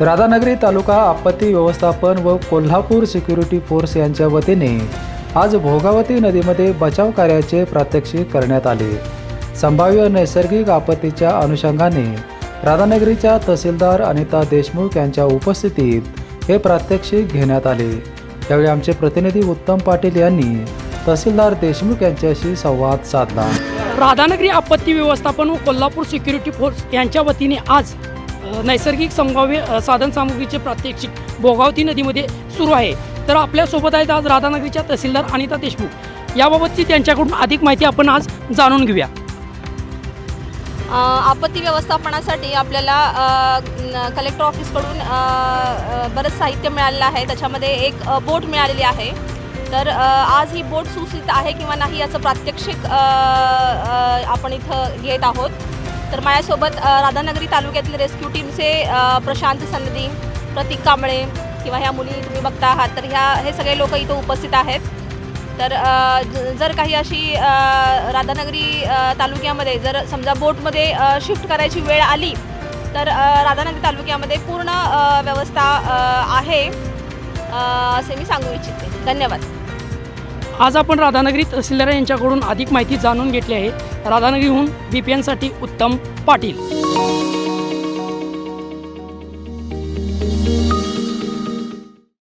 राधानगरी तालुका आपत्ती व्यवस्थापन व कोल्हापूर सिक्युरिटी फोर्स यांच्या वतीने आज भोगावती नदीमध्ये बचाव कार्याचे प्रात्यक्षिक करण्यात आले. संभाव्य नैसर्गिक आपत्तीच्या अनुषंगाने राधानगरीच्या तहसीलदार अनिता देशमुख यांच्या उपस्थितीत हे प्रात्यक्षिक घेण्यात आले. यावेळी आमचे प्रतिनिधी उत्तम पाटील यांनी तहसीलदार देशमुख यांच्याशी संवाद साधला. राधानगरी आपत्ती व्यवस्थापन व कोल्हापूर सिक्युरिटी फोर्स यांच्या वतीने आज नैसर्गिक संभाव्य साधनसामुग्रीचे प्रात्यक्षिक भोगावती नदीमध्ये सुरू आहे. तर आपल्यासोबत आहेत आज राधानगरीच्या तहसीलदार अनिता देशमुख. याबाबतची त्यांच्याकडून अधिक माहिती आपण आज जाणून घेऊया. आपत्ती व्यवस्थापनासाठी आपल्याला कलेक्टर ऑफिसकडून बरंच साहित्य मिळालेलं आहे. त्याच्यामध्ये एक बोट मिळालेली आहे. तर आज ही बोट सुस्थित आहे किंवा नाही याचं प्रात्यक्षिक आपण इथं घेत आहोत. तर माझ्यासोबत राधानगरी तालुक्यातील रेस्क्यू टीमचे प्रशांत सनदी प्रतीक कांबळे किंवा ह्या मुली तुम्ही बघता आहात तर ह्या हे सगळे लोक इथं उपस्थित आहेत. तर जर काही अशी राधानगरी तालुक्यामध्ये जर समजा बोटमध्ये शिफ्ट करायची वेळ आली तर राधानगरी तालुक्यामध्ये पूर्ण व्यवस्था आहे असे मी सांगू इच्छिते. धन्यवाद. आज आपण राधानगरी तहसीलदार यांच्याकडून अधिक माहिती जाणून घेतली आहे. राधानगरीहून बी पी एनसाठी उत्तम पाटील.